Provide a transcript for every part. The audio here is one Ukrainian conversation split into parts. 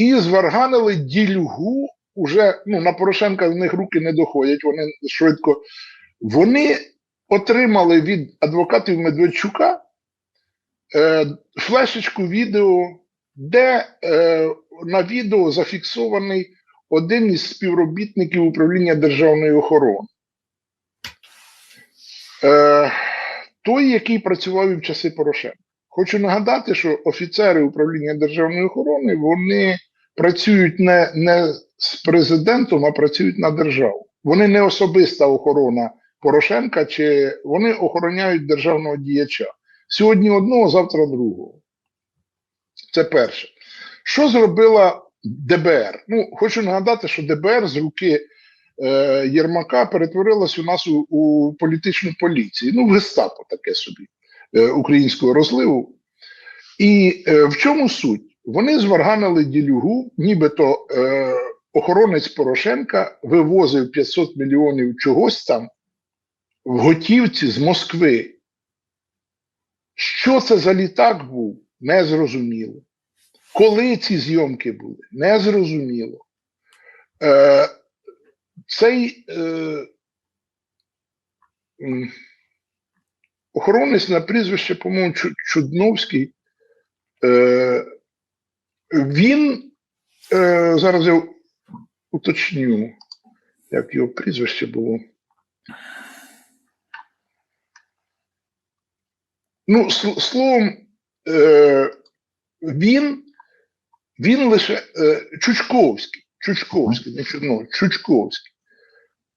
і зварганили дільгу. Уже ну, на Порошенка в них руки не доходять, вони швидко. Вони отримали від адвокатів Медведчука е, флешечку відео, де е, на відео зафіксований один із співробітників управління державної охорони. Е, той, який працював і в часи Порошенка. Хочу нагадати, що офіцери управління державної охорони вони працюють не, не з президентом, а працюють на державу. Вони не особиста охорона Порошенка, чи вони охороняють державного діяча. Сьогодні одного, завтра другого. Це перше. Що зробила ДБР? Ну, хочу нагадати, що ДБР з руки е, Єрмака перетворилась у нас у, у політичну поліцію. Ну, в гестапо таке собі е, українського розливу. І е, в чому суть? Вони зварганили ділюгу, нібито е, охоронець Порошенка вивозив 500 мільйонів чогось там в готівці з Москви. Що це за літак був, не зрозуміло. Коли ці зйомки були, не зрозуміло. Е, цей е, охоронець на прізвище, по-моєму, Чудновський, е, він е, зараз я уточню, як його прізвище було. Ну, сл- словом, е, він, він лише е, Чучковський, Чучковський, не Чудно, Чучковський.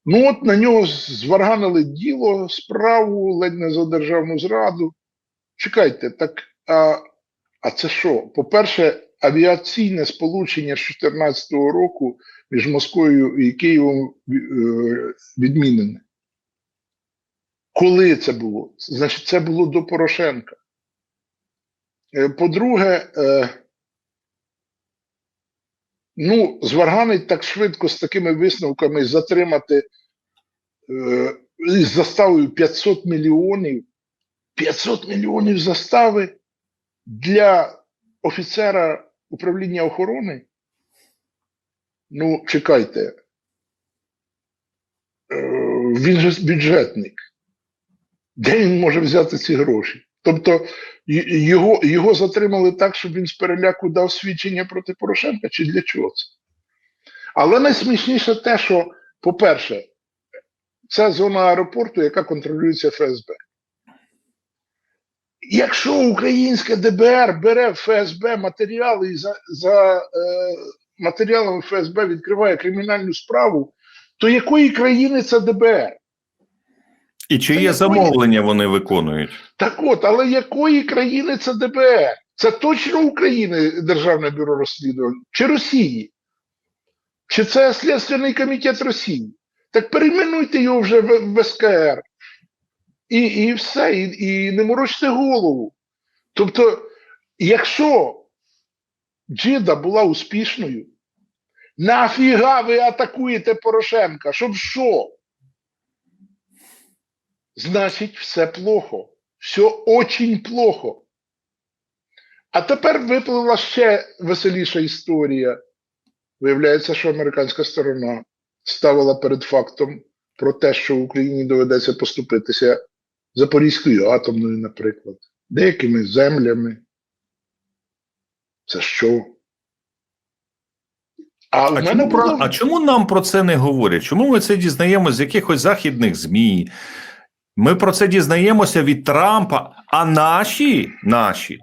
Ну, от на нього зварганили діло, справу ледь не за державну зраду. Чекайте, так, а, а це що? По-перше, авіаційне сполучення з 2014 року між Москвою і Києвом е, відмінене. Коли це було? Значить, це було до Порошенка. Е, По-друге, е, ну, зварганить так швидко з такими висновками затримати із заставою 500 мільйонів. 500 мільйонів застави для офіцера управління охорони. Ну, чекайте. Е, він же бюджетник. Де він може взяти ці гроші? Тобто його, його затримали так, щоб він з переляку дав свідчення проти Порошенка, чи для чого це? Але найсмішніше те, що, по-перше, це зона аеропорту, яка контролюється ФСБ. Якщо українське ДБР бере в ФСБ матеріали і за, за е, матеріалами ФСБ відкриває кримінальну справу, то якої країни це ДБР? І чиє якої- замовлення вони виконують? Так от, але якої країни це ДБР? Це точно України Державне бюро розслідувань чи Росії? Чи це Слідственний комітет Росії? Так перейменуйте його вже в, в СКР. І, і все, і, і не морочте голову. Тобто, якщо Джида була успішною, нафіга ви атакуєте Порошенка? Щоб що? Значить, все плохо. Все очень плохо. А тепер виплила ще веселіша історія. Виявляється, що американська сторона ставила перед фактом про те, що Україні доведеться поступитися Запорізькою атомною, наприклад, деякими землями. Це що? А, А чому, про, а чому нам про це не говорять? Чому ми це дізнаємося з якихось західних ЗМІ? Ми про це дізнаємося від Трампа, а наші, наші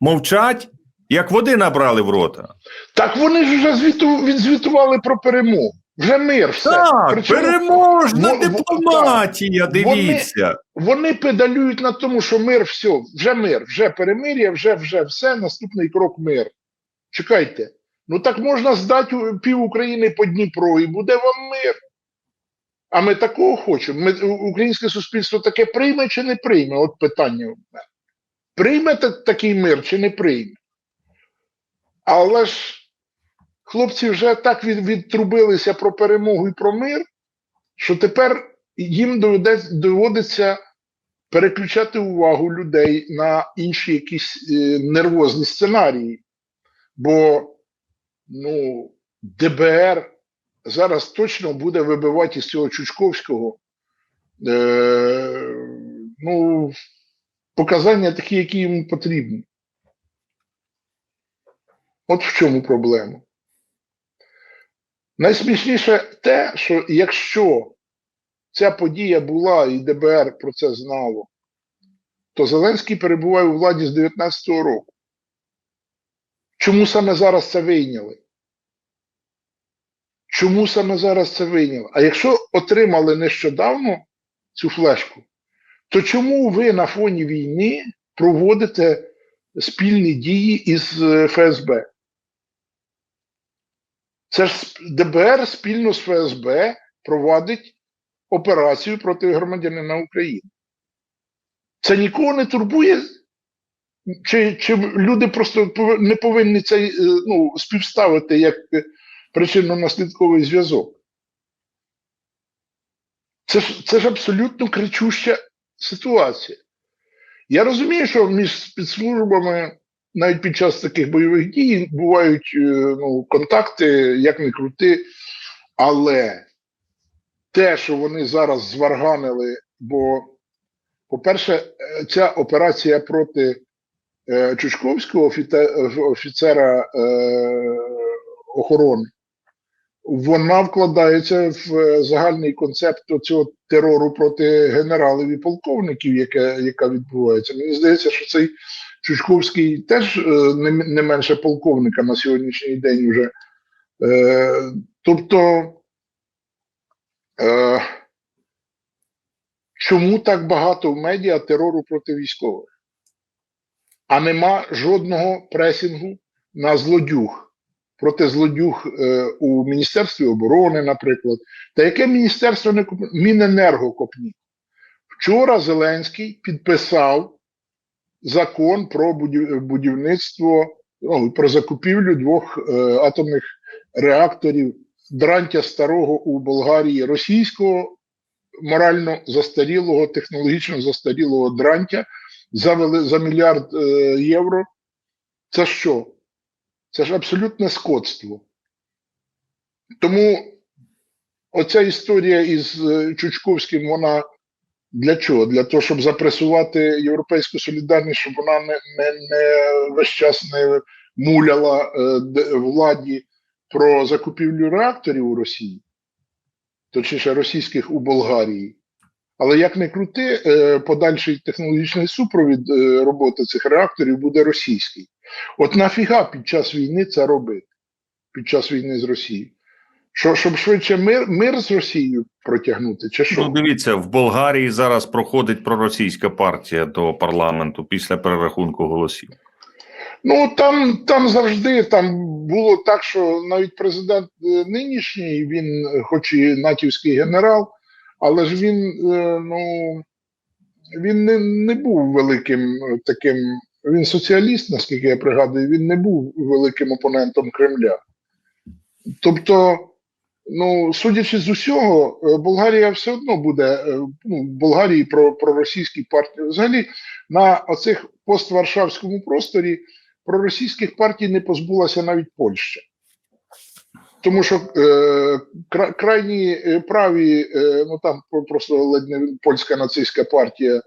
мовчать, як води набрали в рота. Так вони ж вже звіту, відзвітували про перемогу. Вже мир, все. Так, Причому переможна во- во- дипломатія, Вони- дивіться. Вони педалюють на тому, що мир все, вже мир, вже перемир'я, вже вже все, наступний крок мир. Чекайте. Ну так можна здати пів України по Дніпру і буде вам мир. А ми такого хочемо. Ми, українське суспільство таке прийме чи не прийме? От питання у мене. Прийме такий мир чи не прийме? Але ж хлопці вже так від, відтрубилися про перемогу і про мир, що тепер їм доводиться переключати увагу людей на інші якісь е, нервозні сценарії. Бо ну, ДБР зараз точно буде вибивати із цього Чучковського е, ну, показання такі, які йому потрібні. От в чому проблема. Найсмішніше те, що якщо ця подія була і ДБР про це знало, то Зеленський перебуває у владі з 19-го року. Чому саме зараз це вийняли? Чому саме зараз це вийняли? А якщо отримали нещодавно цю флешку, то чому ви на фоні війни проводите спільні дії із е, ФСБ? Це ж ДБР спільно з ФСБ проводить операцію проти громадянина України. Це нікого не турбує? Чи, чи люди просто не повинні це е, ну, співставити як е, причинно-наслідковий зв'язок? Це ж, це ж абсолютно кричуща ситуація. Я розумію, що між спецслужбами навіть під час таких бойових дій бувають е, ну, контакти, як не крути, але те, що вони зараз зварганили, бо, по-перше, е, ця операція проти е, Чучковського офіте- офіцера е, охорони, вона вкладається в е, загальний концепт цього терору проти генералів і полковників, яке, яка відбувається. Мені здається, що цей Чучковський теж е, не, менше полковника на сьогоднішній день вже. Е, тобто, е, чому так багато в медіа терору проти військових? А нема жодного пресінгу на злодюг. Проти злодюг у Міністерстві оборони, наприклад. Та яке міністерство не? Міненерго копні. Вчора Зеленський підписав закон про будівництво, ну, про закупівлю двох е, атомних реакторів Дрантя старого у Болгарії, російського морально застарілого, технологічно застарілого дрантя за, за мільярд е, євро. Це що? Це ж абсолютне скотство. Тому оця історія із е, Чучковським, вона для чого? Для того, щоб запресувати європейську солідарність, щоб вона не, не, не весь час не муляла е, владі про закупівлю реакторів у Росії, точніше російських у Болгарії. Але як не крути, е, подальший технологічний супровід е, роботи цих реакторів буде російський. От нафіга під час війни це робити? Під час війни з Росією? Що, щоб швидше мир, мир з Росією протягнути, чи що? Ну, дивіться, в Болгарії зараз проходить проросійська партія до парламенту після перерахунку голосів. Ну там, там завжди там було так, що навіть президент е, нинішній, він, хоч і натівський генерал, але ж він е, ну він не, не був великим е, таким. Він соціаліст, наскільки я пригадую, він не був великим опонентом Кремля. Тобто, ну, судячи з усього, е, Болгарія все одно буде е, ну, Болгарії про, про російські партії. Взагалі, на оцих постваршавському просторі проросійських партій не позбулася навіть Польща. Тому що е, крайні е, праві, е, ну там про- просто ледь не польська нацистська партія,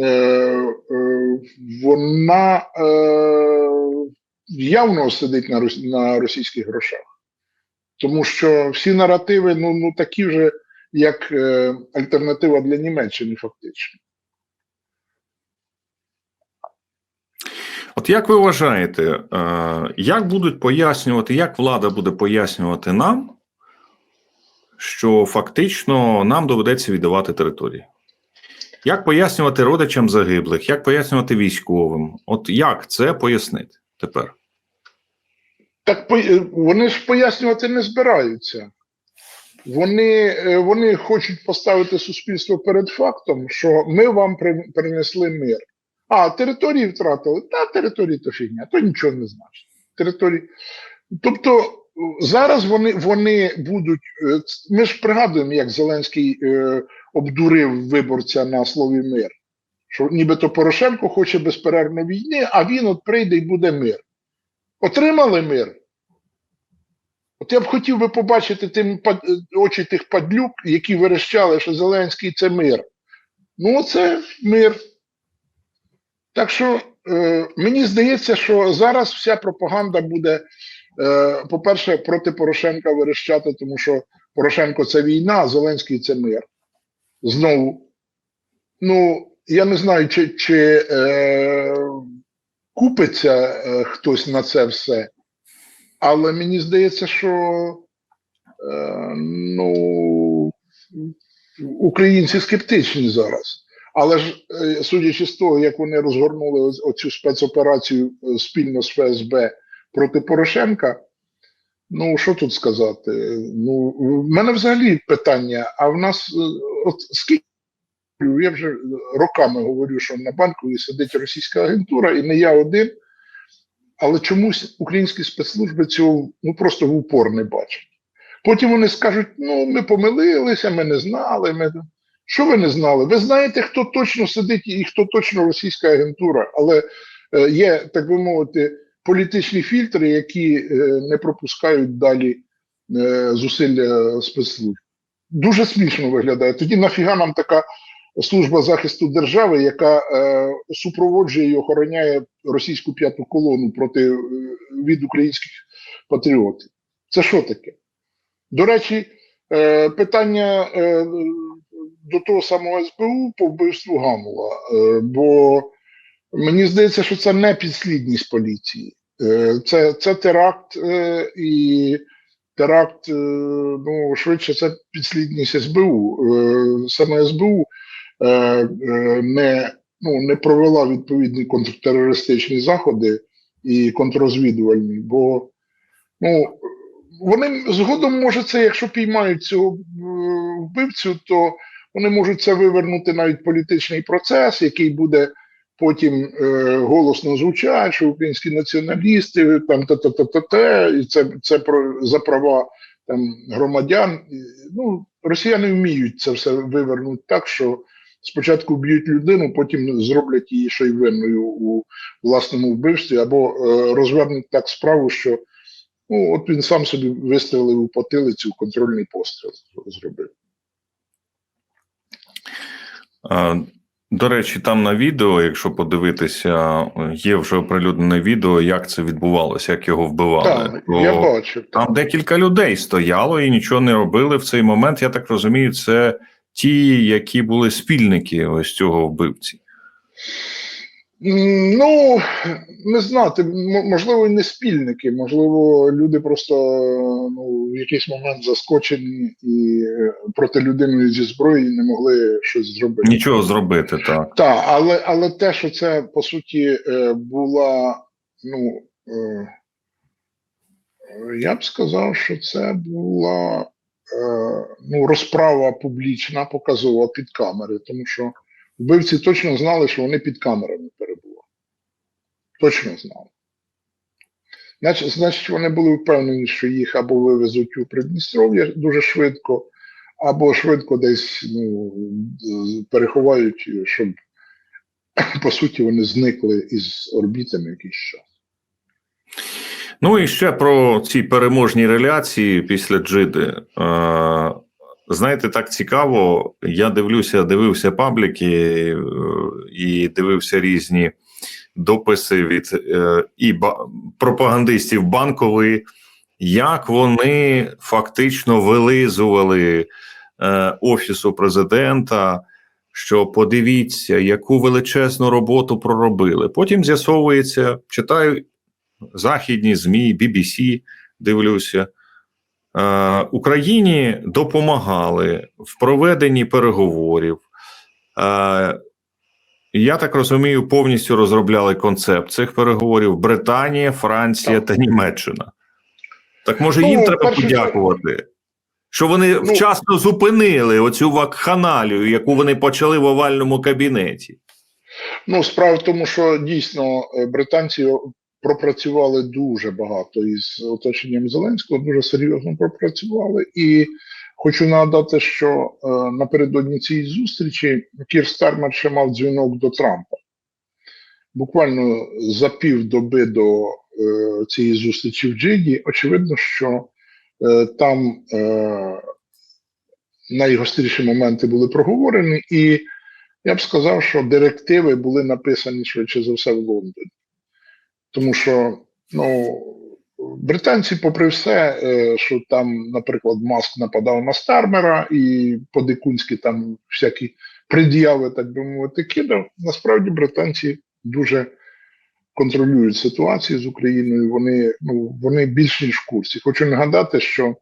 е, е, вона е, явно сидить на, на російських грошах. Тому що всі наративи ну, ну такі вже, як е, альтернатива для Німеччини, фактично. От як ви вважаєте, е, як будуть пояснювати, як влада буде пояснювати нам, що фактично нам доведеться віддавати території? Як пояснювати родичам загиблих, як пояснювати військовим? От як це пояснити тепер? Так е, вони ж пояснювати не збираються. Вони, е, вони хочуть поставити суспільство перед фактом, що ми вам принесли мир. А, території втратили. Та території то фігня, то нічого не значить. Території. Тобто е, зараз вони, вони будуть. Ми ж пригадуємо, як Зеленський е, обдурив виборця на слові мир. Що нібито Порошенко хоче безперервно війни, а він от прийде і буде мир. Отримали мир. От я б хотів би побачити тим очі тих падлюк, які верещали, що Зеленський це мир. Ну, це мир. Так що е, мені здається, що зараз вся пропаганда буде, е, по-перше, проти Порошенка верещати, тому що Порошенко це війна, а Зеленський це мир. Знову. Ну, я не знаю, чи, чи е, купиться е, хтось на це все. Але мені здається, що е, ну, українці скептичні зараз. Але ж, е, судячи з того, як вони розгорнули оцю спецоперацію е, спільно з ФСБ проти Порошенка, ну що тут сказати? Ну, в мене взагалі питання: а в нас е, от скільки я вже роками говорю, що на банку сидить російська агентура, і не я один. Але чомусь українські спецслужби цього ну просто в упор не бачать. Потім вони скажуть: ну, ми помилилися, ми не знали. Ми... Що ви не знали? Ви знаєте, хто точно сидить і хто точно російська агентура, але е, є, так би мовити, політичні фільтри, які е, не пропускають далі е, зусилля спецслужб. Дуже смішно виглядає. Тоді нафіга нам така служба захисту держави, яка е, супроводжує і охороняє російську п'яту колону проти е, від українських патріотів. Це що таке? До речі, е, питання е, до того самого СБУ по вбивству Гамова. Е, бо мені здається, що це не підслідність поліції. Е, це, це теракт е, і теракт, е, ну, швидше, це підслідність СБУ. Е, саме СБУ не, ну, не провела відповідні контртерористичні заходи і контррозвідувальні, бо ну, вони згодом може це, якщо піймають цього е, вбивцю, то вони можуть це вивернути навіть політичний процес, який буде потім е, голосно звучати, що українські націоналісти там та та та та та і це, це про за права там громадян. Ну, росіяни вміють це все вивернути так, що спочатку б'ють людину, потім зроблять її ще й винною у власному вбивстві, або е, розвернуть так справу, що ну, от він сам собі вистрелив у потилицю, контрольний постріл зробив. До речі, там на відео, якщо подивитися, є вже оприлюднене відео, як це відбувалося, як його вбивали. Так, То я бачив. Там декілька людей стояло і нічого не робили в цей момент. Я так розумію, це ті, які були спільники ось цього вбивці. Ну, не знати, можливо, і не спільники, можливо, люди просто ну, в якийсь момент заскочені і е, проти людини зі зброї не могли щось зробити. Нічого зробити, так. Так, але, але те, що це по суті е, була, ну е, я б сказав, що це була ну, розправа публічна, показова під камери, тому що вбивці точно знали, що вони під камерами перебували. Точно знали. Значить, значить, вони були впевнені, що їх або вивезуть у Придністров'я дуже швидко, або швидко десь ну, переховають, щоб по суті, вони зникли із орбіти на якийсь час. Ну і ще про ці переможні реляції після Джиди. Знаєте, так цікаво. Я дивлюся, дивився пабліки е, і дивився різні дописи від е, і пропагандистів банкової, як вони фактично вилизували е, офісу президента. Що подивіться, яку величезну роботу проробили. Потім з'ясовується, читаю західні ЗМІ, BBC, дивлюся. Е, Україні допомагали в проведенні переговорів. Е, я так розумію, повністю розробляли концепт цих переговорів Британія, Франція Так. та Німеччина. Так може Ну, їм треба перше, подякувати, що вони Ну, вчасно зупинили оцю вакханалію, яку вони почали в овальному кабінеті. Ну, справа в тому, що дійсно е, британці пропрацювали дуже багато із оточенням Зеленського, дуже серйозно пропрацювали. І хочу нагадати, що е, напередодні цієї зустрічі Кір Стармер ще мав дзвінок до Трампа. Буквально за півдоби до е, цієї зустрічі в Джиді, очевидно, що Е, Там е, найгостріші моменти були проговорені, і я б сказав, що директиви були написані швидше за все в Лондоні. Тому що ну, британці, попри все, е, що там, наприклад, Маск нападав на Стармера і по-дикунськи там всякі пред'яви, так би мовити, кидав, насправді британці дуже контролюють ситуацію з Україною. Вони, ну, вони більш ніж в курсі. Хочу нагадати, що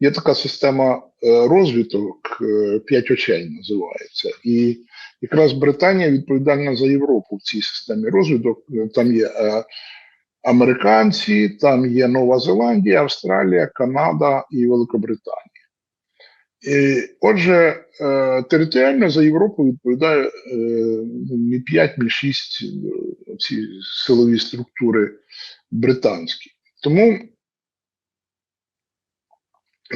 є така система е, розвиток, е, п'ять очей називається. І якраз Британія відповідальна за Європу в цій системі розвиток. Там є е, американці, там є Нова Зеландія, Австралія, Канада і Великобританія. І, отже, е, територіально за Європу відповідає не 5, не 6 е, ці силові структури британські. Тому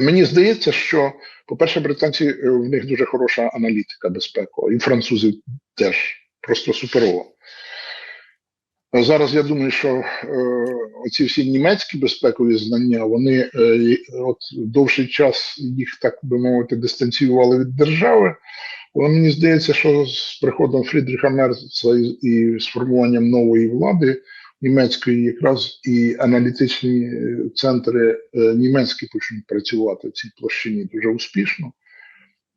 мені здається, що, по-перше, британці е, в них дуже хороша аналітика безпекова, і французи теж просто суперова. Зараз я думаю, що е, оці всі німецькі безпекові знання, вони е, от довший час їх, так би мовити, дистанціювали від держави. Але мені здається, що з приходом Фрідріха Мерца і, і з формуванням нової влади німецької, якраз і аналітичні е, центри е, німецькі почнуть працювати в цій площині дуже успішно.